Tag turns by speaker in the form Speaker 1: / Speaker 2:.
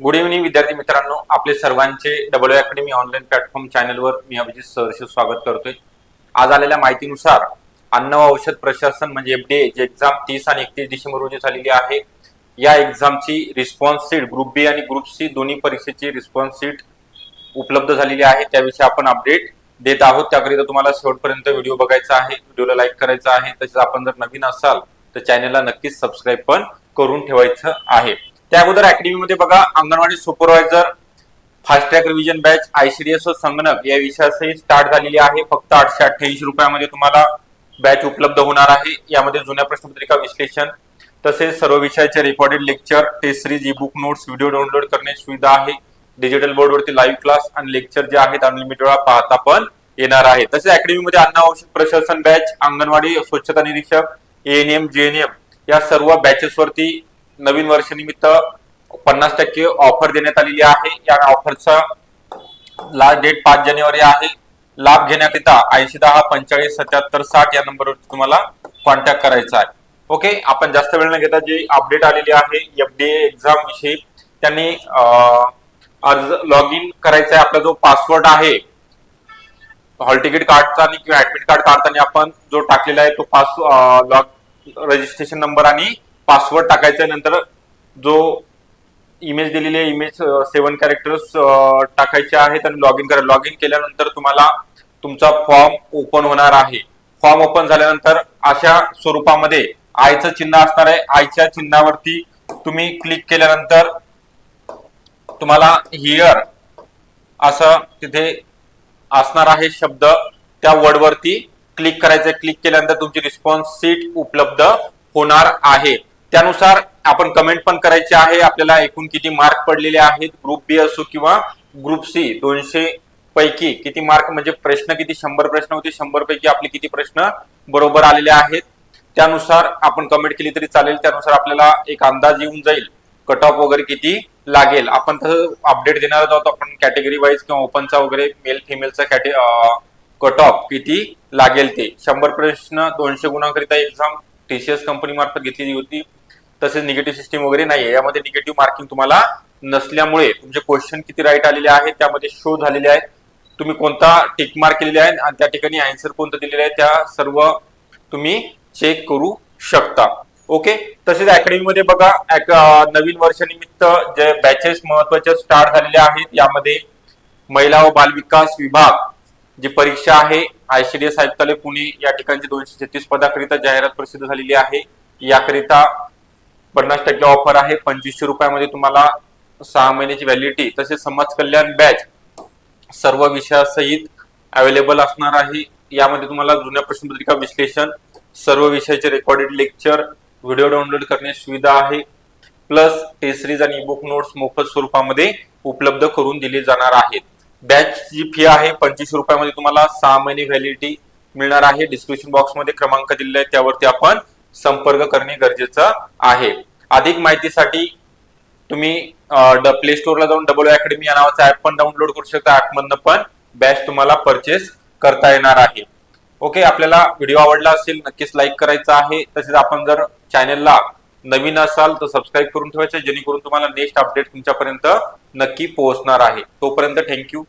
Speaker 1: Good evening विद्यार्थी मित्रांनो. आपले सर्वांचे डबल अकॅडमी ऑनलाईन प्लॅटफॉर्म चॅनलवर मी अभिजित सहर्ष स्वागत करतोय. आज आलेल्या माहितीनुसार अन्न व औषध प्रशासन म्हणजे एफडीए जी एक्झाम तीस आणि एकतीस डिसेंबर रोजी झालेली आहे. या एक्झामची रिस्पॉन्स सीट ग्रुप बी आणि ग्रुप सी दोन्ही परीक्षेची रिस्पॉन्स सीट उपलब्ध झालेली आहे. त्याविषयी आपण अपडेट देत आहोत. त्याकरिता तुम्हाला शेवटपर्यंत व्हिडिओ बघायचा आहे. व्हिडिओला लाईक करायचा आहे. तसेच आपण जर नवीन असाल तर चॅनलला नक्कीच सबस्क्राईब पण करून ठेवायचं आहे. त्या अगोदर अकॅडमीमध्ये बघा anganwadi supervisor fast track revision batch ICDS व संगणक या विषयासही स्टार्ट झालेली आहे. फक्त आठशे अठ्ठ्याऐंशी रुपयामध्ये तुम्हाला बॅच उपलब्ध होणार आहे. यामध्ये जुन्या प्रश्नपत्रिका विश्लेषण तसेच सर्व विषयाचे recorded lecture test series e book notes video download करण्याची सुविधा आहे. डिजिटल बोर्डवरती लाईव्ह क्लास आणि लेक्चर जे आहेत अनलिमिटेड वेळा पाहता पण येणार आहे तसेच अकॅडमीमध्ये अन्न औषध प्रशासन बॅच अंगणवाडी स्वच्छता निरीक्षक एएनएम जेएनएम या सर्व बॅचेस वरती नवीन वर्षानिमित्त पन्नास टक्के ऑफर देण्यात आलेली आहे. या ऑफरचा लास्ट डेट पाच जानेवारी आहे. लाभ घेण्याकरिता ऐंशी दहा पंचेचाळीस सत्याहत्तर साठ या नंबरवर तुम्हाला कॉन्टॅक्ट करायचा आहे. ओके आपण जास्त वेळ न घेता जी अपडेट आलेली आहे एफडीए एक्झाम विषयी त्यांनी अर्ज लॉग इन करायचा आहे. आपला जो पासवर्ड आहे हॉल तिकीट काढताना किंवा ऍडमिट कार्ड काढताना आपण जो टाकलेला आहे तो पास लॉग रजिस्ट्रेशन नंबर आणि पासवर्ड टाकायचा नंतर जो इमेज दिलेली आहे इमेज सेवन कॅरेक्टर्स टाकायचे आहेत आणि लॉग इन करा. लॉग इन केल्यानंतर तुम्हाला तुमचा फॉर्म ओपन होणार आहे. फॉर्म ओपन झाल्यानंतर अशा स्वरूपामध्ये आयचं चिन्ह असणार आहे. आयच्या चिन्हावरती तुम्ही क्लिक केल्यानंतर तुम्हाला हिअर असं तिथे असणार आहे शब्द. त्या वर्डवरती क्लिक करायचं क्लिक केल्यानंतर तुमची रिस्पॉन्स सीट उपलब्ध होणार आहे. त्यानुसार आपण कमेंट पण करायची आहे. आपल्याला एकूण किती मार्क पडलेले आहेत? ग्रुप बी असो किंवा ग्रुप सी दोनशे पैकी किती मार्क म्हणजे प्रश्न किती? शंभर प्रश्न होते. शंभर पैकी आपले किती प्रश्न बरोबर आलेले आहेत? त्यानुसार आपण कमेंट केली तरी चालेल. त्यानुसार आपल्याला एक अंदाज येऊन जाईल. कट ऑफ वगैरे किती लागेल? आपण तसं अपडेट देणार आहोत. आपण कॅटेगरी वाईज किंवा ओपनचा वगैरे मेल फिमेलचा कॅटे कट ऑफ किती लागेल ते? शंभर प्रश्न दोनशे गुणांकरिता एक्झाम टीसीएस कंपनी मार्फत घेतलेली होती. तसेच निगेटिव्ह सिस्टीम वगैरे नाहीये. यामध्ये निगेटिव्ह मार्किंग तुम्हाला नसल्यामुळे तुमचे क्वेश्चन किती राईट आलेले आहेत त्यामध्ये शो झालेले आहेत. तुम्ही कोणता टिक मार्क केलेले आहे आणि त्या ठिकाणी आन्सर कोणतं दिलेलं आहे त्या सर्व तुम्ही चेक करू शकता. ओके तसेच अकॅडमीमध्ये बघा नवीन वर्षानिमित्त जे बॅचेस महत्त्वाचे स्टार्ट झालेले आहेत यामध्ये महिला व बालविकास विभाग जी परीक्षा आहे आयसीडीएस आयुक्तालय पुणे या ठिकाणची दोनशे छत्तीस पदाकरिता जाहिरात प्रसिद्ध झालेली आहे. याकरिता पन्नास टक्के ऑफर आहे. पंचवीसशे रुपयामध्ये तुम्हाला सहा महिन्याची व्हॅलिडिटी तसेच समाज कल्याण बॅच सर्व विषयासहित अवेलेबल असणार आहे. यामध्ये तुम्हाला जुन्या प्रश्नपत्रिका विश्लेषण सर्व विषयाचे रेकॉर्डेड लेक्चर व्हिडिओ डाउनलोड करण्याची सुविधा आहे. प्लस टेसरीज आणि बुक नोट्स मोफत स्वरूपामध्ये उपलब्ध करून दिले जाणार आहेत. बॅच जी फी आहे पंचवीस रुपयामध्ये तुम्हाला सहा महिने व्हॅलिडिटी मिळणार आहे. डिस्क्रिप्शन बॉक्समध्ये क्रमांक दिलेला आहे. त्यावरती आपण संपर्क करणे गरजेचं आहे. अधिक माहितीसाठी तुम्ही प्ले स्टोअरला जाऊन डबल अकॅडमी या नावाचा ऍप पण डाउनलोड करू शकता. ऍपमधनं पण बॅच तुम्हाला परचेस करता येणार आहे. ओके आपल्याला व्हिडिओ आवडला असेल नक्कीच लाईक करायचा आहे. तसेच आपण जर चॅनलला नवीन असाल तर सबस्क्राईब करून ठेवायचं जेणेकरून तुम्हाला नेक्स्ट अपडेट तुमच्यापर्यंत नक्की पोहोचणार आहे. तोपर्यंत थँक्यू